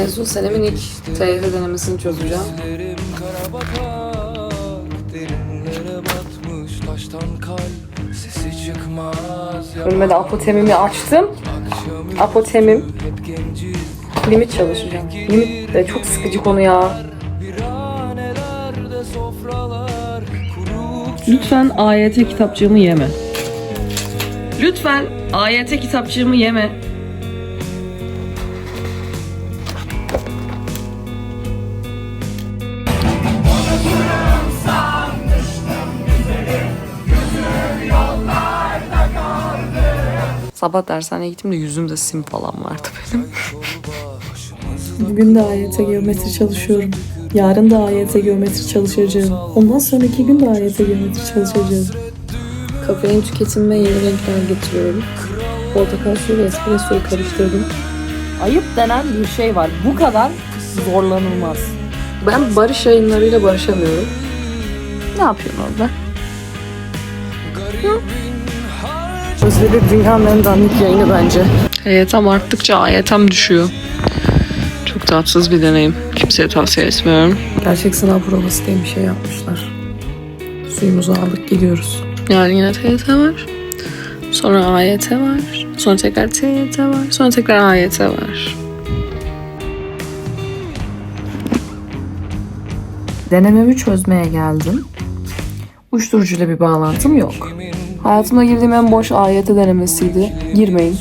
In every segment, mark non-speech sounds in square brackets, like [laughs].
Mezun senemin ilk TYT denemesini çözeceğim. Gözlerim kara bakar Derinlere batmış taştan kalp Sesi çıkmaz Önüme de apotemimi açtım. Apotemim. Limit çalışacağım. Limit de çok sıkıcı konu ya. Lütfen AYT kitapçığımı yeme. Lütfen AYT kitapçığımı yeme. Sabah dershaneye gittim de yüzümde sim falan vardı benim. [laughs] Bugün de AYT geometri çalışıyorum. Yarın da AYT geometri çalışacağım. Ondan sonraki gün de AYT geometri çalışacağım. Kafein tüketimime yeni renkler getiriyorum. Portakal suyu ve espressoyu karıştırdım. Ayıp denen bir şey var. Bu kadar zorlanılmaz. Ben barış yayınlarıyla barışamıyorum. Ne yapıyorsun orada? Özleri dünyanın dandik yayını bence. EYT'm arttıkça AYT'm düşüyor. Çok tatsız bir deneyim. Kimseye tavsiye etmiyorum. Gerçek sınav provası diye bir şey yapmışlar. Suyumuzu aldık gidiyoruz. Yani yine TYT var. Sonra AYT var. Sonra tekrar TYT var. Sonra tekrar AYT var. Denememi çözmeye geldim. Uyuşturucuyla bir bağlantım yok. Hayatıma girdiğim en boş AYT denemesiydi. Girmeyin.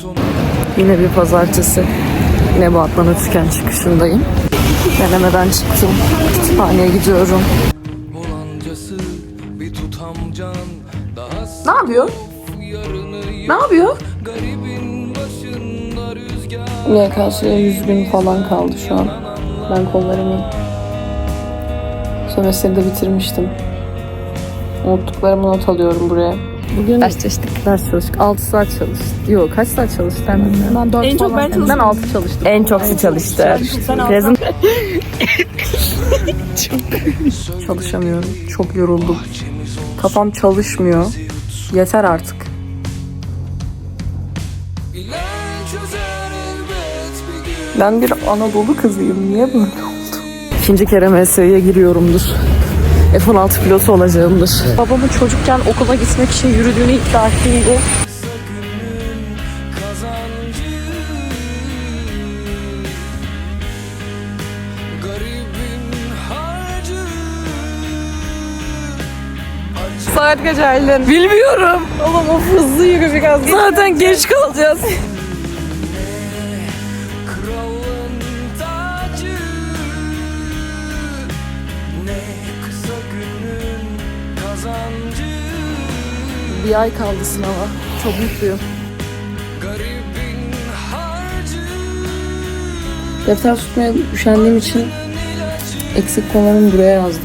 Yine bir pazartesi. Yine bu Atlan'a tüken çıkışındayım. Denemeden çıktım. Kütüphaneye gidiyorum. Ne yapıyor? Ne yapıyor? YKS'ye 100 gün falan kaldı şu an. Ben kollarımı sömestri de bitirmiştim. Unuttuklarımı not alıyorum buraya. Bugün ders çalıştık. Ders çalıştık. 6 saat çalıştık. Yok kaç saat çalıştık ben bilmiyorum. Ben 4 en çok ben çalıştım. Ben 6 çalıştım. En çok su çalıştı. Yazın [laughs] Çalışamıyorum. Çok yoruldum. Kafam çalışmıyor. Yeter artık. Ben bir Anadolu kızıyım. Niye böyle oldu? İkinci kere MS'ye giriyorumdur. F-16 pilotu olacağımdır. Babamın çocukken okula gitmek için yürüdüğünü iddia harcı Saat kaç Aylin? Bilmiyorum. Oğlum of hızlı yürü biraz. Zaten geç kalacağız. Bir ay kaldı sınava. Çok mutluyum. Defter tutmaya üşendiğim için eksik konularımı buraya yazdım.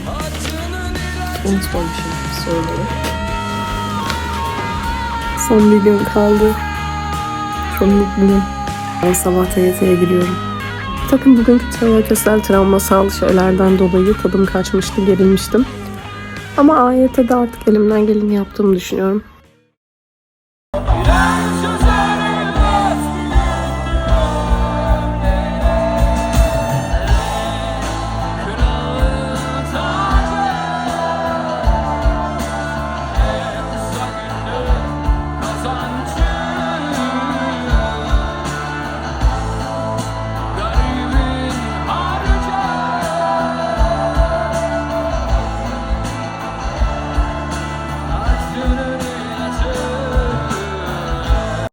Unutmamışım soruları. Son bir gün kaldı. Çok mutluyum. Ben sabah TYT'ye giriyorum. Takım bugünkü TYT'sel travmasal şeylerden dolayı tadım kaçmıştı, gerilmiştim. Ama AYT'de artık elimden geleni yaptığımı düşünüyorum.